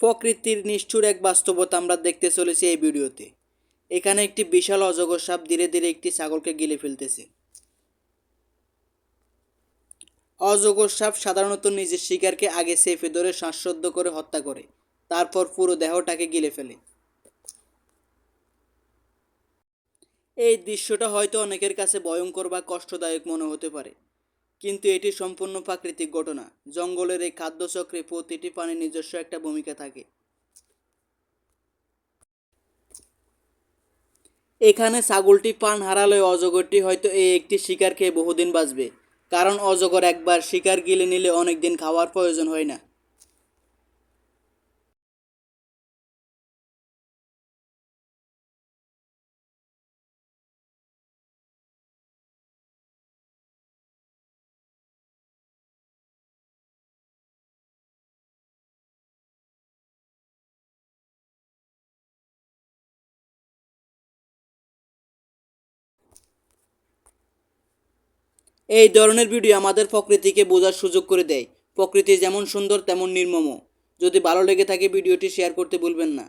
প্রকৃতির নিষ্ঠুর এক বাস্তবতা আমরা দেখতে চলেছি এই ভিডিওতে। এখানে একটি বিশাল অজগর সাপ ধীরে ধীরে একটি ছাগলকে গিলে ফেলতেছে। অজগর সাপ সাধারণত নিজের শিকারকে আগে সেফে ধরে শ্বাসরুদ্ধ করে হত্যা করে, তারপর পুরো দেহটাকে গিলে ফেলে। এই দৃশ্যটা হয়তো অনেকের কাছে ভয়ঙ্কর বা কষ্টদায়ক মনে হতে পারে। কিন্তু এটি সম্পূর্ণ প্রাকৃতিক ঘটনা। জঙ্গলের এই খাদ্যচক্রে প্রতিটি প্রাণীর নিজস্ব একটা ভূমিকা থাকে। এখানে ছাগলটি পান হারালে অজগরটি হয়তো এই একটি শিকার খেয়ে বহুদিন বাঁচবে। কারণ অজগর একবার শিকার গিলে নিলে অনেক দিন খাওয়ার প্রয়োজন হয় না। এই ধরনের ভিডিও আমাদের প্রকৃতিকে বোঝার সুযোগ করে দেয়। প্রকৃতি যেমন সুন্দর, তেমন নির্মম। যদি ভালো লেগে থাকে ভিডিওটি, শেয়ার করতে ভুলবেন না।